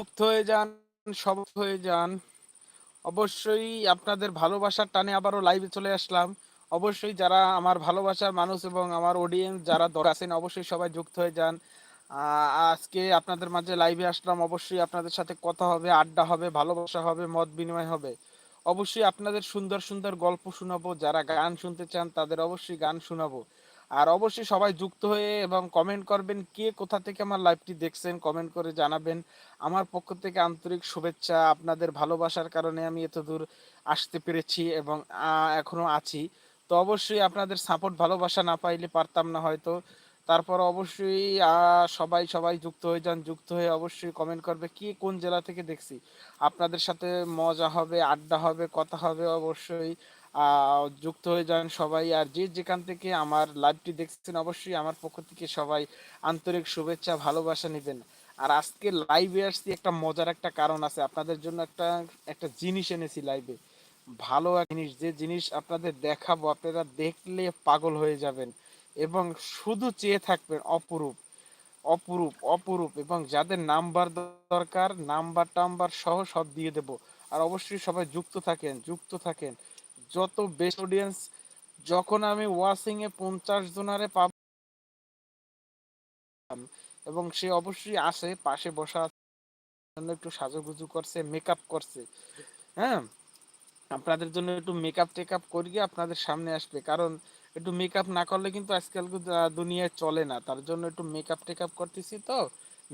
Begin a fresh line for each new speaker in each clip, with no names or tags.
মুক্ত হয়ে যান সবক হয়ে যান। অবশ্যই আপনাদের ভালোবাসার টানে আবারও লাইভে চলে আসলাম। অবশ্যই যারা আমার ভালোবাসার মানুষ এবং আমার অডিয়েন্স যারা দর আছেন, অবশ্যই সবাই যুক্ত হয়ে যান। আজকে আপনাদের মাঝে লাইভে আসলাম। অবশ্যই আপনাদের সাথে কথা হবে, আড্ডা হবে, ভালোবাসা হবে, মত বিনিময় হবে। অবশ্যই আপনাদের সুন্দর সুন্দর গল্প শোনাবো। যারা গান শুনতে চান, তাদের অবশ্যই গান শোনাবো। আর অবশ্যই সবাই যুক্ত হয়ে এবং কমেন্ট করবেন কে কোথা থেকে আমার লাইভটি দেখছেন কমেন্ট করে জানাবেন। আমার পক্ষ থেকে আন্তরিক শুভেচ্ছা, আপনাদের ভালোবাসার কারণে আমি এত দূর আসতে পেরেছি এবং এখনও আছি। তো অবশ্যই আপনাদের সাপোর্ট ভালোবাসা না পাইলে পারতাম না হয়তো। তারপর অবশ্যই সবাই সবাই যুক্ত হয়ে যান, যুক্ত হয়ে অবশ্যই কমেন্ট করবে কি কোন জেলা থেকে দেখছি। আপনাদের সাথে মজা হবে, আড্ডা হবে, কথা হবে অবশ্যই। যুক্ত হয়ে যান সবাই। আর যে যেখান থেকে আমার লাইভটি দেখছেন, অবশ্যই আমার পক্ষ থেকে সবাই আন্তরিক শুভেচ্ছা, ভালোবাসা নেবেন। আর আজকে লাইভে আসছি একটা মজার একটা কারণ আছে। আপনাদের জন্য একটা একটা জিনিস এনেছি লাইভে ভালো জিনিস, যে জিনিস আপনাদের দেখাবো, আপনারা দেখলে পাগল হয়ে যাবেন এবং শুধু চেয়ে থাকবেন অপরূপ অপরূপ অপরূপ এবং যাদের নাম্বার দরকার নাম্বার টাম্বার সহ সব দিয়ে দেব। আর অবশ্যই সবাই যুক্ত থাকেন যুক্ত থাকেন। যত বেস্ট অডিয়েন্স যখন আমি ওয়াসিং এ পঞ্চাশ জনারে পাব, এবং সে অবশ্যই আসে, পাশে বসা জন্য একটু সাজুগুজু করছে মেকআপ করছে হ্যাঁ? আপনাদের জন্য একটু মেকআপ টেকআপ করিয়ে আপনাদের সামনে আসবে, কারণ একটু মেকআপ না করলে কিন্তু আজকাল দুনিয়ায় চলে না, তার জন্য একটু মেকআপ টেকআপ করতেছি তো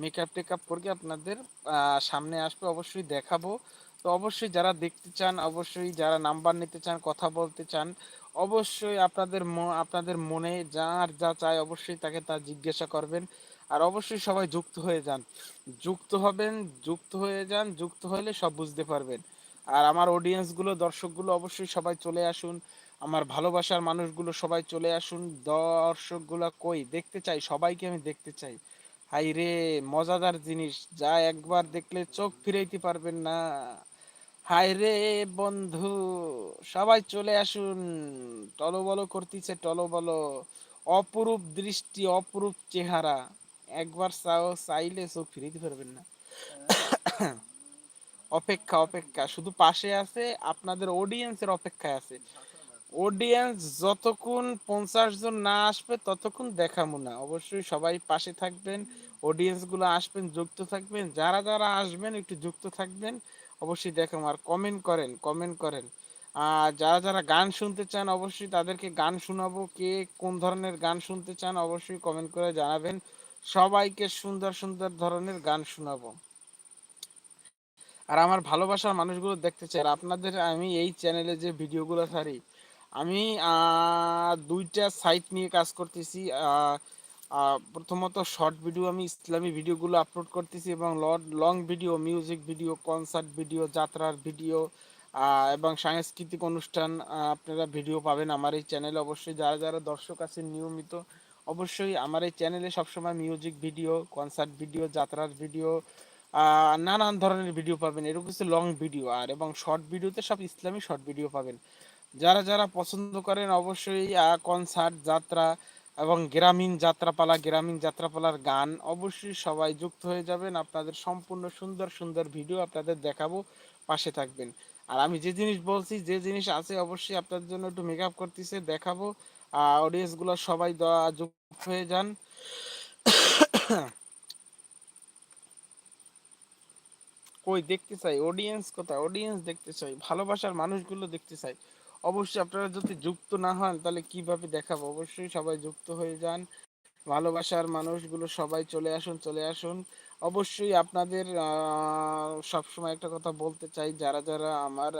মেকআপ টেকআপ করিয়ে আপনাদের সামনে আসবে, অবশ্যই দেখাবো। তো অবশ্যই যারা দেখতে চান, অবশ্যই যারা নাম্বার নিতে চান, কথা বলতে চান, অবশ্যই আপনাদের আপনাদের মনে যার যা চায় অবশ্যই তাকে তা জিজ্ঞাসা করবেন। আর অবশ্যই সবাই যুক্ত হয়ে যান। যুক্ত হবেন, যুক্ত হয়ে যান, যুক্ত হলে সব বুঝতে পারবেন। আর আমার অডিয়েন্সগুলো দর্শকগুলো অবশ্যই সবাই চলে আসুন। আমার ভালোবাসার মানুষগুলো সবাই চলে আসুন। দর্শকগুলো কই? দেখতে চাই, সবাইকে আমি দেখতে চাই। হাই রে মজাদার জিনিস, যা একবার দেখলে চোখ ফিরাইতে পারবেন না। হাই রে বন্ধু, সবাই চলে আসুন। করতেছে অপরূপ দৃষ্টি, অপরূপ চেহারা। একবার চাও, চাইলে চোখ ফিরাইতে পারবেন না। অপেক্ষা অপেক্ষা। শুধু পাশে আছে, আপনাদের অডিয়েন্সের অপেক্ষায় আছে। অডিয়েন্স যতক্ষণ পঞ্চাশ জন না আসবে, ততক্ষণ দেখাবো না। অবশ্যই সবাই পাশে থাকবেন অডিয়েন্সগুলো আসবেন, যুক্ত থাকবেন। যারা যারা আসবেন, একটু যুক্ত থাকবেন। অবশ্যই দেখেন আর কমেন্ট করেন কমেন্ট করেন। যারা যারা গান শুনতে চান, অবশ্যই তাদেরকে গান শোনাবো। কে কোন ধরনের গান শুনতে চান, অবশ্যই কমেন্ট করে জানাবেন। সবাইকে সুন্দর সুন্দর ধরনের গান শোনাবো। আর আমার ভালোবাসার মানুষগুলো দেখতে চাই। আপনাদের, আমি এই চ্যানেলে যে ভিডিওগুলো ছাড়ি, আমি দুইটা সাইট নিয়ে কাজ করতেছি। প্রথমত শর্ট ভিডিও আমি ইসলামী ভিডিওগুলো আপলোড করতেছি এবং long video music video concert video যাত্রার ভিডিও এবং সাংস্কৃতিক অনুষ্ঠান আপনারা ভিডিও পাবেন আমার এই চ্যানেলে অবশ্যই যারা যারা দর্শক আছেন নিয়মিত, অবশ্যই আমার এই চ্যানেলে সবসময় মিউজিক ভিডিও কনসার্ট ভিডিও যাত্রার ভিডিও নানান ধরনের ভিডিও পাবেন। এরকম কিছু লং ভিডিও আর এবং শর্ট ভিডিওতে সব ইসলামী শর্ট ভিডিও পাবেন। যারা যারা পছন্দ করেন অবশ্যই কনসার্ট যাত্রা এবং গ্রামীণ যাত্রাপালা, গ্রামীণ যাত্রাপালার গান অবশ্যই সবাই যুক্ত হয়ে যাবেন। আপনাদের সম্পূর্ণ সুন্দর সুন্দর ভিডিও আপনাদের দেখাবো। পাশে থাকবেন। আর আমি যে জিনিস বলছি, যে জিনিস আছে অবশ্যই আপনাদের জন্য একটু মেকআপ করতেছে, দেখাবো। অডিয়েন্সগুলো সবাই যুক্ত হয়ে যান। কই দেখতে চাই? অডিয়েন্স কোথায়? অডিয়েন্স দেখতে চাই। ভালোবাসার মানুষগুলো দেখতে চাই। অবশ্যই আপনারা যদি যুক্ত না হন, তাহলে কীভাবে দেখাবো? অবশ্যই সবাই যুক্ত হয়ে যান। ভালোবাসার মানুষগুলো সবাই চলে আসুন চলে আসুন। অবশ্যই আপনাদের সব সময় একটা কথা বলতে চাই, যারা যারা আমার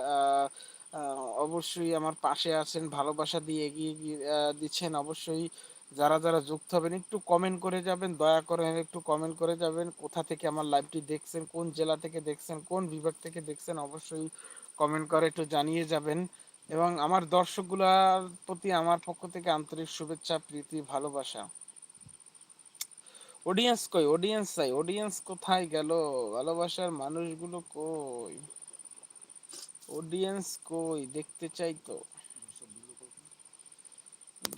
অবশ্যই আমার পাশে আছেন, ভালোবাসা দিয়ে এগিয়ে দিচ্ছেন, অবশ্যই যারা যারা যুক্ত হবেন, একটু কমেন্ট করে যাবেন, দয়া করে একটু কমেন্ট করে যাবেন, কোথা থেকে আমার লাইভটি দেখছেন, কোন জেলা থেকে দেখছেন, কোন বিভাগ থেকে দেখছেন, অবশ্যই কমেন্ট করে একটু জানিয়ে যাবেন। এবং আমার দর্শকগুলোর প্রতি আমার পক্ষ থেকে আন্তরিক শুভেচ্ছা, প্রীতি, ভালোবাসা। অডিয়েন্স কই? অডিয়েন্স চাই। অডিয়েন্স কোথায় গেল? ভালোবাসার মানুষগুলো কই? অডিয়েন্স কই? দেখতে চাই তো।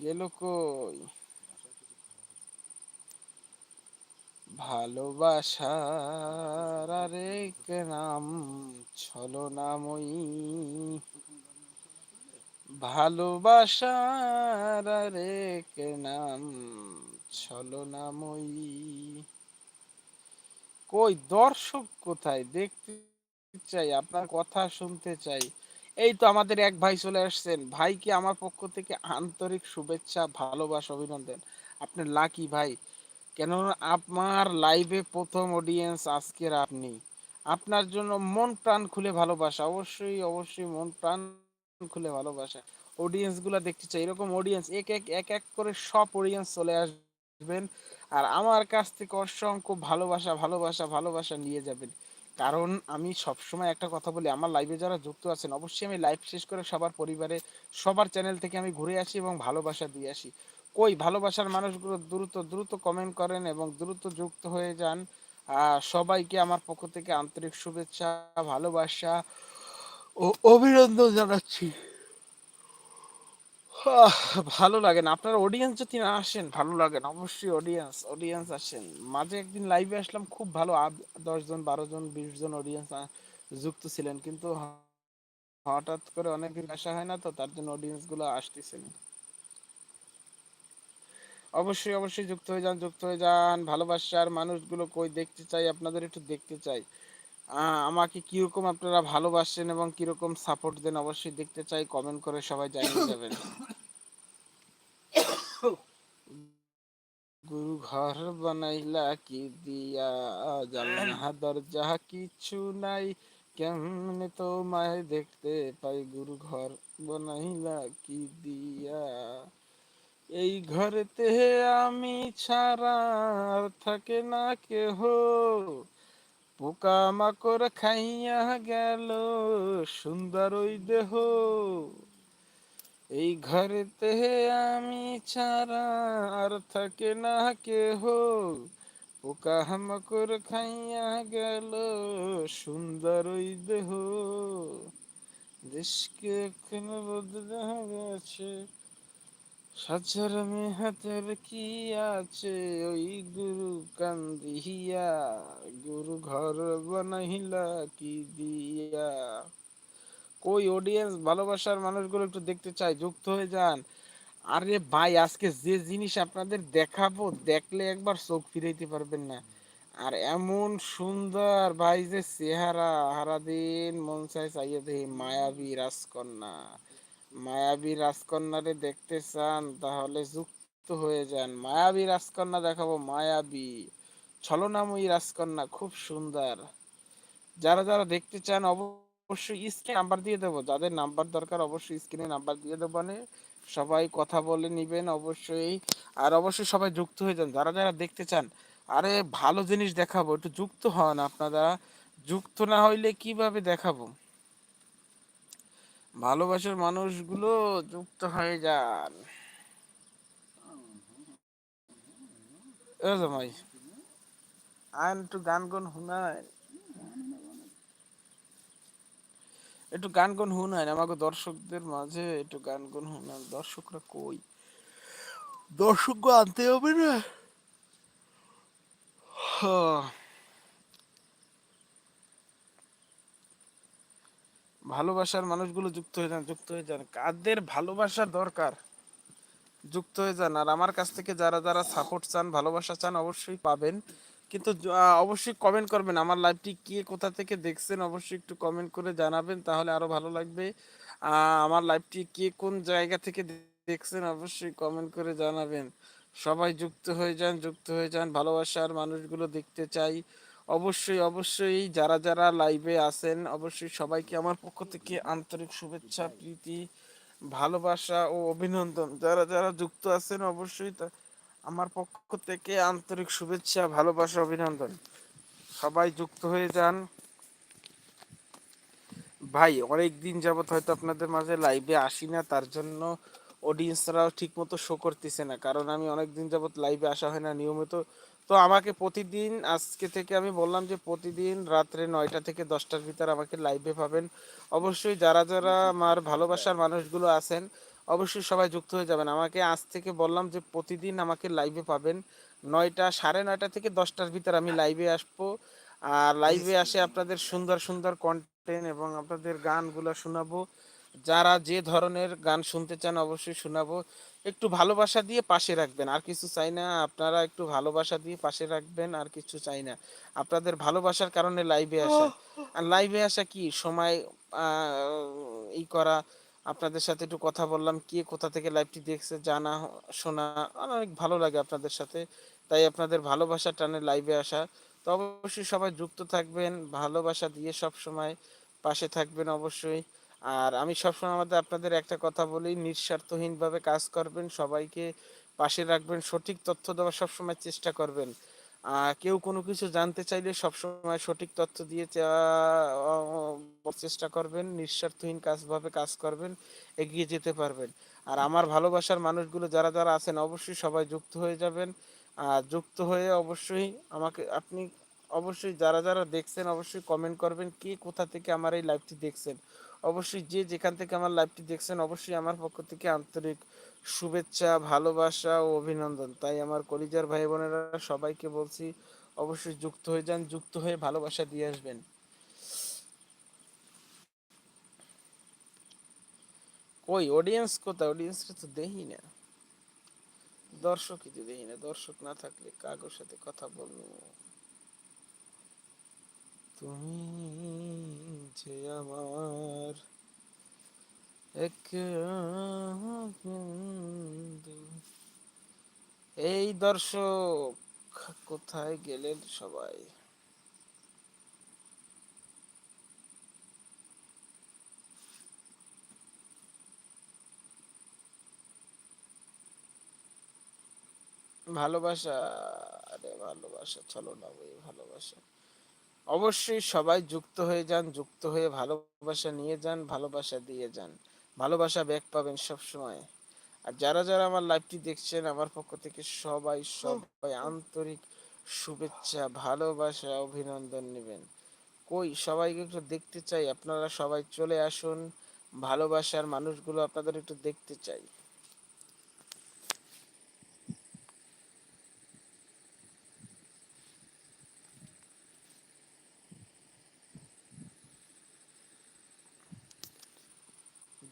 গেল কই? ভালোবাসার আরেক নাম, ছলনাময়ী। ভালোবাসার আরেক নাম ছলনাময়ী কই দর্শক কোথায়? দেখতে চাই, আপনার কথা শুনতে চাই। এই তো আমাদের এক ভাই চলে আসছেন। ভাইকে আমার পক্ষ থেকে আন্তরিক শুভেচ্ছা, ভালোবাসা, অভিনন্দন। আপনি লাকি ভাই, কেননা আপনার লাইভে প্রথম অডিয়েন্স আজকের আপনি। আপনার জন্য মন প্রাণ খুলে ভালোবাসা। অবশ্যই অবশ্যই মন প্রাণ খুলে ভালোবাসা। অডিয়েন্সগুলা দেখতে চাই। এরকম অডিয়েন্স এক এক এক এক করে সব অডিয়েন্স চলে আসবেন। আর আমার কাছ থেকে অসংখ্য ভালোবাসা ভালোবাসা ভালোবাসা নিয়ে যাবেন। কারণ আমি সবসময় একটা কথা বলি, আমার লাইভে যারা যুক্ত আছেন, অবশ্যই আমি লাইভ শেষ করে সবার পরিবারে, সবার চ্যানেল থেকে আমি ঘুরে আসি এবং ভালোবাসা দিয়ে আসি। কই? ভালোবাসার মানুষগুলো দ্রুত দ্রুত কমেন্ট করেন এবং দ্রুত যুক্ত হয়ে যান। সবাইকে আমার পক্ষ থেকে আন্তরিক শুভেচ্ছা, ভালোবাসা ও, অভিনন্দন জানাচ্ছি। ভালো লাগে না। আপনার অডিয়েন্স যদি না আসেন, ভালো লাগে না। অবশ্যই অডিয়েন্স অডিয়েন্স আসেন। মাঝে একদিন লাইভে আসলাম, খুব ভালো। দশ জন, বারো জন, বিশ জন অডিয়েন্স যুক্ত ছিলেন। কিন্তু হঠাৎ করে অনেকদিন আসা হয় না তো, তার জন্য অডিয়েন্সগুলো আসতেছেন অবশ্যই অবশ্যই যুক্ত হয়ে যান, যুক্ত হয়ে যান। ভালোবাসার মানুষগুলো কই দেখতে চাই, আপনাদের একটু দেখতে চাই। আমাকে কীরকম আপনারা ভালোবাসেন এবং কীরকম সাপোর্ট দেন অবশ্যই দেখতে চাই কমেন্ট করে সবাই জানিয়ে যাবেন। গুরু ঘর বানাইলা কি দিয়া, জানলা, দরজা কিছু নাই, কেমনে তো মায় দেখতে পাই? গুরু ঘর বানাইলা কি দিয়া? এই ঘরেতে আমি ছাড়া থাকে না কেহ। পোকা মাকড় খাইয়া গেল, সুন্দর ওই দেহ। এই ঘরেতে আমি ছাড়া আর থাকে না কেহ। পোকা মাকড় খাইয়া গেল, সুন্দর ওই দেহ। দেশকে এখন বদলে গেছে সাজার হাতের কি আছে? ওই গুরু কান্দিয়া, গুরু ঘর বানাইলা কি দিয়া? কই অডিয়েন্স ভালোবাসার মানুষগুলো একটু দেখতে চাই, যুক্ত হয়ে যান। আরে ভাই, আজকে যে জিনিস আপনাদের দেখাবো, দেখলে একবার চোখ ফিরাইতে পারবেন না। আর এমন সুন্দর ভাই যে চেহারা হারাদিন মন চাই চাইয়ে দেখি, মায়াবী রাজকন্যা। মায়াবী রাজকন্যারে দেখতে চান, তাহলে যুক্ত হয়ে যান। মায়াবী রাজকন্যা দেখাবো, মায়াবী, ছলনাময়ী রাজকন্যা, খুব সুন্দর। যারা যারা দেখতে চান, অবশ্যই স্ক্রিনে নাম্বার দিয়ে দেবো। যাদের নাম্বার দরকার, অবশ্যই স্ক্রিনে নাম্বার দিয়ে দেবো মানে সবাই কথা বলে নিবেন অবশ্যই। আর অবশ্যই সবাই যুক্ত হয়ে যান। যারা যারা দেখতে চান, আরে ভালো জিনিস দেখাবো, একটু যুক্ত হন আপনারা। যুক্ত না হইলে কীভাবে দেখাবো? ভালোবাসার মানুষগুলো যুক্ত হয়ে যান। ভাই একটু গান গান শুনায় একটু গান আমাকে দর্শকদের মাঝে একটু গান গান শুনান দর্শকরা কই? দর্শক আনতে হবে না? ভালোবাসার মানুষগুলো যুক্ত হয়ে যান, যুক্ত হয়ে যান। কাদের ভালোবাসা দরকার? যুক্ত হয়ে যান। আর আমার কাছ থেকে যারা যারা সাপোর্ট চান, ভালোবাসা চান অবশ্যই পাবেন। কিন্তু অবশ্যই কমেন্ট করবেন। আমার লাইভটি কে কোথা থেকে দেখছেন অবশ্যই একটু কমেন্ট করে জানাবেন, তাহলে আরও ভালো লাগবে। আমার লাইভটি কে কোন জায়গা থেকে দেখছেন অবশ্যই কমেন্ট করে জানাবেন। সবাই যুক্ত হয়ে যান, যুক্ত হয়ে যান। ভালোবাসার মানুষগুলো দেখতে চাই। অবশ্যই অবশ্যই যারা যারা লাইভে আছেন, অবশ্যই সবাইকে আমার পক্ষ থেকে আন্তরিক শুভেচ্ছা, প্রীতি, ভালোবাসা ও অভিনন্দন। যারা যারা যুক্ত আছেন, অবশ্যই আমার পক্ষ থেকে আন্তরিক শুভেচ্ছা, ভালোবাসা, অভিনন্দন। সবাই যুক্ত হয়ে যান। ভাই অনেক দিন যাবত হয়তো আপনাদের মাঝে লাইভে আসি না, তার জন্য অডিয়েন্সরাও ঠিক মতো শো করতেছে না। কারণ আমি অনেক দিন যাবত লাইভে আসা হয় না, নিয়মিত তো আমাকে প্রতিদিন আজকে থেকে আমি বললাম যে প্রতিদিন রাত্রে নয়টা থেকে দশটার ভিতর আমাকে লাইভে পাবেন। অবশ্যই যারা যারা আমার ভালোবাসার মানুষগুলো আছেন অবশ্যই সবাই যুক্ত হয়ে যাবেন। আমাকে আজ থেকে বললাম যে প্রতিদিন আমাকে লাইভে পাবেন। নয়টা সাড়ে নয়টা থেকে দশটার ভিতর আমি লাইভে আসব। আর লাইভে আসে আপনাদের সুন্দর সুন্দর কন্টেন্ট এবং আপনাদের গানগুলো শোনাবো। যারা যে ধরনের গান শুনতে চান অবশ্যই শোনাবো। একটু ভালোবাসা দিয়ে পাশে রাখবেন। আর কিছু চাই না, আপনারা একটু ভালোবাসা দিয়ে পাশে রাখবেন, আর কিছু চাই না। আপনাদের ভালোবাসার কারণে লাইভে আসা। আর লাইভে আসা কি? সময় ই করা। আপনাদের সাথে একটু কথা বললাম, কে কোথা থেকে লাইভটি দেখছে, জানা, শোনা অনেক ভালো লাগে আপনাদের সাথে। তাই আপনাদের ভালোবাসা টানে লাইভে আসা। তো অবশ্যই সবাই যুক্ত থাকবেন, ভালোবাসা দিয়ে সব সময় পাশে থাকবেন অবশ্যই। আর আমি সবসময় আমাদের আপনাদের একটা কথা বলি, নিঃস্বার্থহীনভাবে কাজ করবেন, সবাইকে পাশে রাখবেন, সঠিক তথ্য দেওয়ার সবসময় চেষ্টা করবেন। কেউ কোনো কিছু জানতে চাইলে সবসময় সঠিক তথ্য দিয়ে চেষ্টা করবেন, নিঃস্বার্থহীন কাজভাবে কাজ করবেন, এগিয়ে যেতে পারবেন। আর আমার ভালোবাসার মানুষগুলো যারা যারা আছেন, অবশ্যই সবাই যুক্ত হয়ে যাবেন। আর যুক্ত হয়ে অবশ্যই আমাকে, আপনি অবশ্যই যারা যারা দেখছেন, অবশ্যই কমেন্ট করবেন, কে কোথা থেকে আমার এই লাইভটি দেখছেন। অবশ্যই যে যেখান থেকে আমার লাইভটি দেখছেন, অবশ্যই আমার পক্ষ থেকে আন্তরিক শুভেচ্ছা, ভালোবাসা ও অভিনন্দন। তাই আমার কলিজার ভাই বোনেরা সবাইকে বলছি, অবশ্যই যুক্ত হয়ে যান, যুক্ত হয়ে ভালোবাসা দিয়ে আসবেন। কই অডিয়েন্স কোথায়? অডিয়েন্সটা তো দেখি না। দর্শকই তো দেখি না। দর্শক না থাকলে কাগর সাথে কথা বলব। তুমি যে আমার এক এই দর্শক, কোথায় গেলেন সবাই? ভালোবাসা, আরে ভালোবাসা, চলো না ভাই, ভালোবাসা। অবশ্যই সবাই যুক্ত হয়ে যান, যুক্ত হয়ে ভালোবাসা নিয়ে যান, ভালোবাসা দিয়ে যান। ভালোবাসা ব্যাক পাবেন সব সময় আর যারা যারা আমার লাইভটি দেখছেন, আমার পক্ষ থেকে সবাই সবাই আন্তরিক শুভেচ্ছা, ভালোবাসা, অভিনন্দন নেবেন। কই, সবাইকে একটু দেখতে চাই, আপনারা সবাই চলে আসুন। ভালোবাসার মানুষগুলো আপনাদের একটু দেখতে চাই।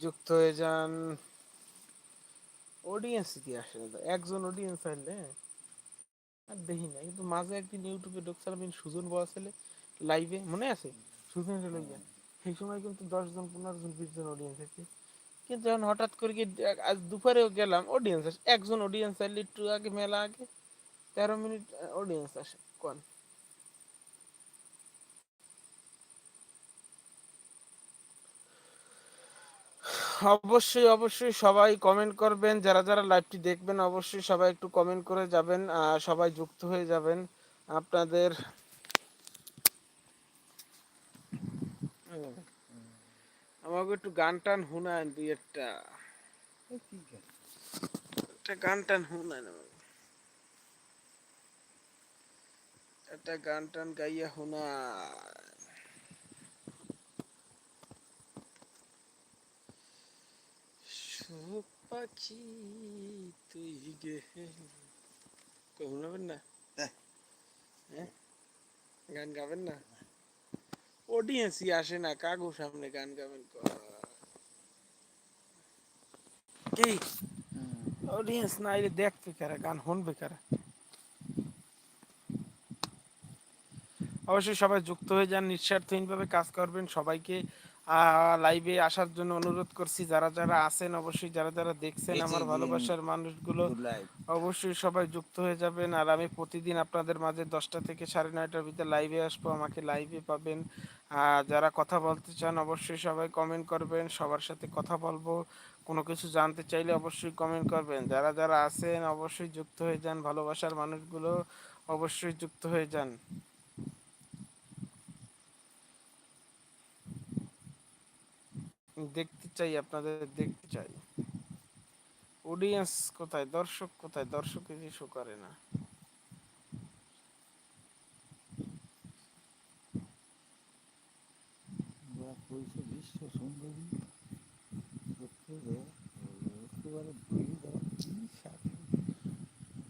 যুক্ত হয়ে যান। অডিয়েন্স কি আসে একজন অডিয়েন্স আসলে আর দেখি না, কিন্তু মাঝে একদিন ইউটিউবে ঢুকছিলাম সুজন বয়া লাইভে মনে আছে? সুজন লইয়া। সেই সময় কিন্তু দশ জন, পনেরো জন, বিশ জন অডিয়েন্স আছে। কিন্তু এখন হঠাৎ করে কি আজ দুপুরেও গেলাম অডিয়েন্স আসে। একজন অডিয়েন্স আসলে একটু আগে, মেলা আগে, তেরো মিনিট অডিয়েন্স আসে, কোন? অবশ্যই অবশ্যই সবাই কমেন্ট করবেন। যারা যারা লাইভটি দেখবেন অবশ্যই সবাই একটু কমেন্ট করে যাবেন সবাই যুক্ত হয়ে যাবেন। আপনাদের আমাকে একটু গান টান হুনায় দুই একটা। একটা গান টান হুনায় একটা গান টান গাইয়া হুনায় পাখি তুই গেলি না হ্যাঁ গান গাবেন না অডিয়েন্সই আসে না কাগু সামনে গান গাবেন কি? অডিয়েন্স না এলে দেখবে কারা গান শুনবে কারা? অবশ্যই সবাই যুক্ত হয়ে যান নিঃস্বার্থহীনভাবে কাজ করবেন। সবাইকে লাইভে আসার জন্য অনুরোধ করছি। যারা যারা আছেন অবশ্যই যারা যারা দেখছেন আমার ভালোবাসার মানুষগুলো অবশ্যই সবাই যুক্ত হয়ে যাবেন। আর আমি প্রতিদিন আপনাদের মাঝে দশটা থেকে সাড়ে নয়টার ভিতরে লাইভে আসব। আমাকে লাইভে পাবেন। যারা কথা বলতে চান অবশ্যই সবাই কমেন্ট করবেন। সবার সাথে কথা বলব। কোনো কিছু জানতে চাইলে অবশ্যই কমেন্ট করবেন। যারা যারা আছেন অবশ্যই যুক্ত হয়ে যান। ভালোবাসার মানুষগুলো অবশ্যই যুক্ত হয়ে যান। দেখতে চাই, আপনাদের দেখতে চাই। অডিয়েন্স কোথায়? দর্শক কোথায়? দর্শক শো করে না। বিশ্ব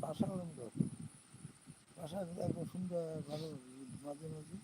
বাসা বাসা একদম সুন্দর, ভালো, মাঝে মাঝে।